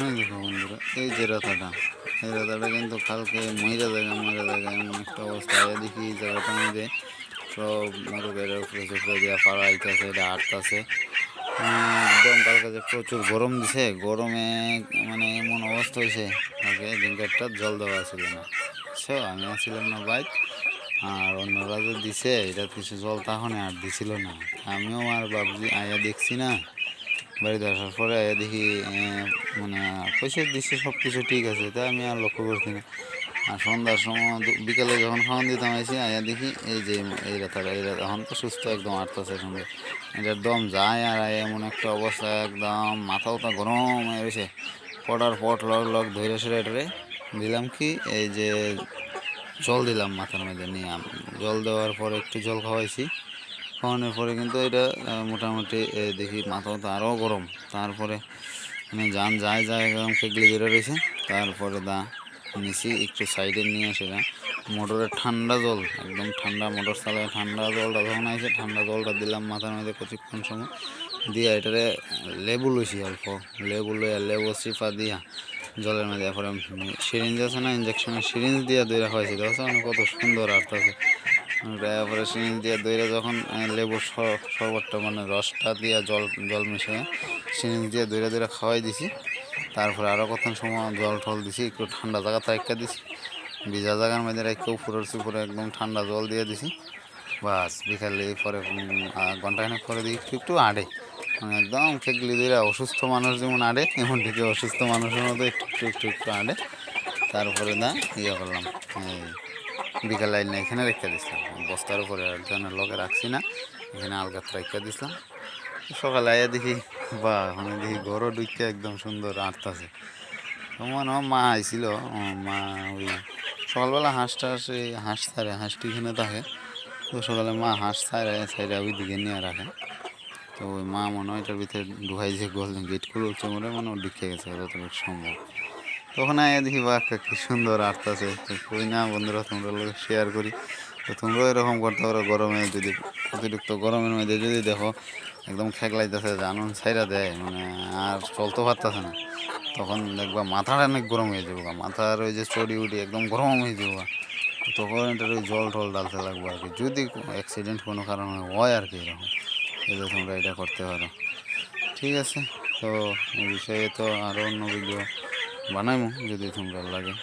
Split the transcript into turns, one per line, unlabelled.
এই দেখো বন্ধুরা, এই যে রাতাটা এই রাতাটা কিন্তু কালকে মহিলা জায়গা, মহিলা জায়গায় এমন একটা অবস্থা। এই দেখি এই জায়গাটার মধ্যে সব মোরগের উপরে চুপড়ে দিয়া পাড়া আইতেছে, এটা আটতাছে। একদম কালকে যে প্রচুর গরম দিছে, গরমে মানে এমন অবস্থা হয়েছে আগে দিনকারটা জল দেওয়া ছিল না। সো আমি আসছিলাম না বাইক, আর অন্যরা যে দিছে, এটা কিছু জল তখন আর দিছিল না। আমিও আর ভাবছি, আয়া দেখছি না। বাড়িতে আসার পরে দেখি মানে পয়সা দিচ্ছে সব কিছু ঠিক আছে তাই আমি আর লক্ষ্য করছি না। আর সন্ধ্যার সময় বিকালে যখন খাওয়ান দিতাম, আইসি, আয়া দেখি এই যে এই রাতাটা এই রাতা, এখন তো সুস্থ একদম আটতাছে সুন্দর এটার দম যায় আর এমন একটা অবস্থা, একদম মাথাও তো গরম হয়ে গেছে। পড়ার পট লগ লগ ধরে সেরে এটারে দিলাম কি, এই যে জল দিলাম মাথার মধ্যে, নিয়ে জল দেওয়ার পরে একটু জল খাওয়াইছি। খাওয়ানোর পরে কিন্তু এটা মোটামুটি দেখি মাথাও তো আরও গরম। তারপরে মানে যান যায় যায় একদম কেগলি ধরে রয়েছে, তারপরে দা নিচে একটু সাইডে নিয়ে সেটা মোটরের ঠান্ডা জল, একদম ঠান্ডা মোটর চালায়, ঠান্ডা জলটা যখন আইছে, ঠান্ডা জলটা দিলাম মাথার মধ্যে কিছুক্ষণ সময়, দিয়া এটারে লেবু লইছি অল্প, লেবু লইয়া, লেবু চিপা দিয়া জলের মধ্যে তারপরে সিরিঞ্জ আছে না ইঞ্জেকশনের সিরিঞ্জ দিয়া দিয়ে রাখা হয়েছে মানে কত সুন্দর আটতাছে সিরিঞ্জ দিয়ে দইরা যখন লেবুর শরবতটা মানে রসটা দিয়া জল জল মিশিয়ে সিরিঞ্জ দিয়ে দইরা দইরা খাওয়াই দিছি। তারপরে আরও কত সময় জল টল দিছি, একটু ঠান্ডা জায়গা তাইকা দিছি। ভিজা জায়গার মধ্যে রেখে উপরের উপরে একদম ঠান্ডা জল দিয়ে দিছি। বাস, বিকালে পরে ঘন্টাখানেক পরে দিই একটু একটু আড়ে। মানে একদম খেকলি দিলে অসুস্থ মানুষ যেমন আড়ে, এমন ঠিক অসুস্থ মানুষের মতো একটু একটু একটু একটু আড়ে। তারপরে না ইয়ে করলাম, এই বিকাল লাইন এখানে রেখে দিছিলাম। বস্তার উপরে জন্য লগে রাখছি না, এখানে আলগাত রেখে দিছিলাম। সকালে আয়া দেখি বা মানে দেখি ঘরও ঢুকে একদম সুন্দর আটতাছে। তখন আমার মা আইছিল মা ওই সকালবেলা হাঁস টাস হাঁস ছাড়ে, হাঁসটি এখানে থাকে। তো সকালে মা হাঁস ছাড়ে ছাড়ে ওই দিকে নিয়ে রাখে। তো ওই মা মনে হয় এটার ভিতরে ঢুকাই যে গোল গেট খুলে উঠছে মনে হয় মনে হয় ঢুকে গেছে, যতটুকু সম্ভব। তখন আয়া দেখি বা কি সুন্দর আটতাছে তো কই না বন্ধুরা তোমরা লোক শেয়ার করি। তো তোমরাও এরকম করতে পারো, গরমে যদি, অতিরিক্ত গরমের মধ্যে যদি দেখো, একদম খেকলাইতেছে, জানুন ছাইরা দেয় মানে আর চলতে পারতেছে না। তখন দেখবা মাথাটা অনেক গরম হয়ে যাব। মাথার ওই যে চড়ি উড়ি একদম গরম হয়ে যাব তখন এটার ওই জল টল ডালতে লাগবে আর কি। যদি অ্যাক্সিডেন্ট কোনো কারণে হয় আর কি এরকম এলে তোমরা এটা করতে পারো। ঠিক আছে, তো এই বিষয়ে তো আরও অন্য ভিডিও বানাইমু যদি তোমরা লাগে।